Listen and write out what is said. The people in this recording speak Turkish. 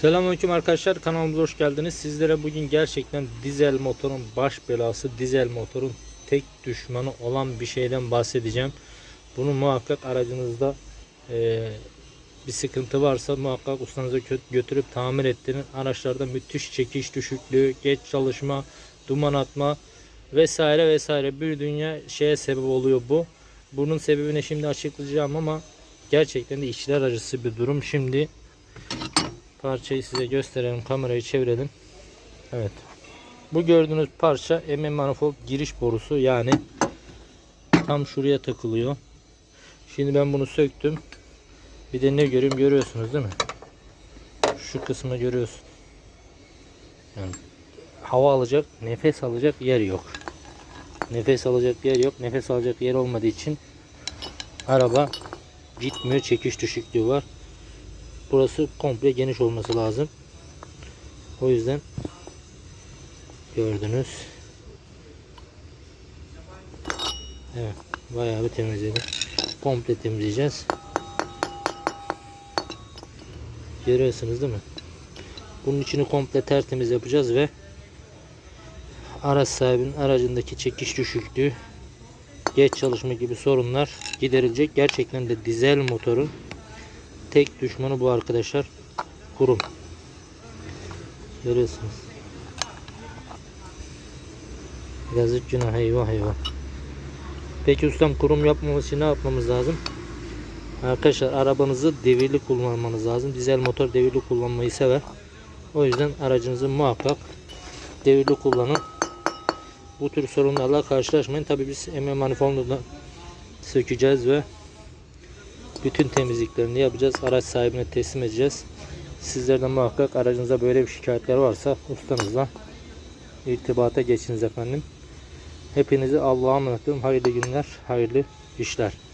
Selamünaleyküm arkadaşlar kanalımıza hoş geldiniz. Sizlere bugün gerçekten dizel motorun baş belası, dizel motorun tek düşmanı olan bir şeyden bahsedeceğim. Bunu muhakkak aracınızda eee, bir sıkıntı varsa muhakkak ustanıza gö- götürüp tamir ettirin. Araçlarda müthiş çekiş düşüklüğü, geç çalışma, duman atma vesaire vesaire bir dünya şeye sebep oluyor bu. Bunun sebebini şimdi açıklayacağım ama gerçekten de içler acısı bir durum. Şimdi parçayı size gösterelim. Kamerayı çevirelim. Evet. Bu gördüğünüz parça MM manifold giriş borusu yani tam şuraya takılıyor. Şimdi ben bunu söktüm. Bir de ne görüyorum görüyorsunuz değil mi? Şu kısmı görüyorsun. Yani hava alacak, nefes alacak yer yok. Nefes alacak yer yok. Nefes alacak yer olmadığı için araba gitmiyor. Çekiş düşüklüğü var. Burası komple geniş olması lazım. O yüzden gördünüz. Evet. Bayağı bir temizledim. Komple temizleyeceğiz. Görüyorsunuz değil mi? Bunun içini komple tertemiz yapacağız ve araç sahibinin aracındaki çekiş düşüklüğü, geç çalışma gibi sorunlar giderilecek. Gerçekten de dizel motorun tek düşmanı bu arkadaşlar. Kurum. Görüyorsunuz. Yazık günah eyvah eyvah. Peki ustam kurum yapmamız için ne yapmamız lazım? Arkadaşlar arabanızı devirli kullanmanız lazım. Dizel motor devirli kullanmayı sever. O yüzden aracınızı muhakkak devirli kullanın. Bu tür sorunlarla karşılaşmayın. Tabi biz MM manifoldunu sökeceğiz ve bütün temizliklerini yapacağız. Araç sahibine teslim edeceğiz. Sizler de muhakkak aracınızda böyle bir şikayetler varsa ustanızla irtibata geçiniz efendim. Hepinizi Allah'a emanet ediyorum. Hayırlı günler, hayırlı işler.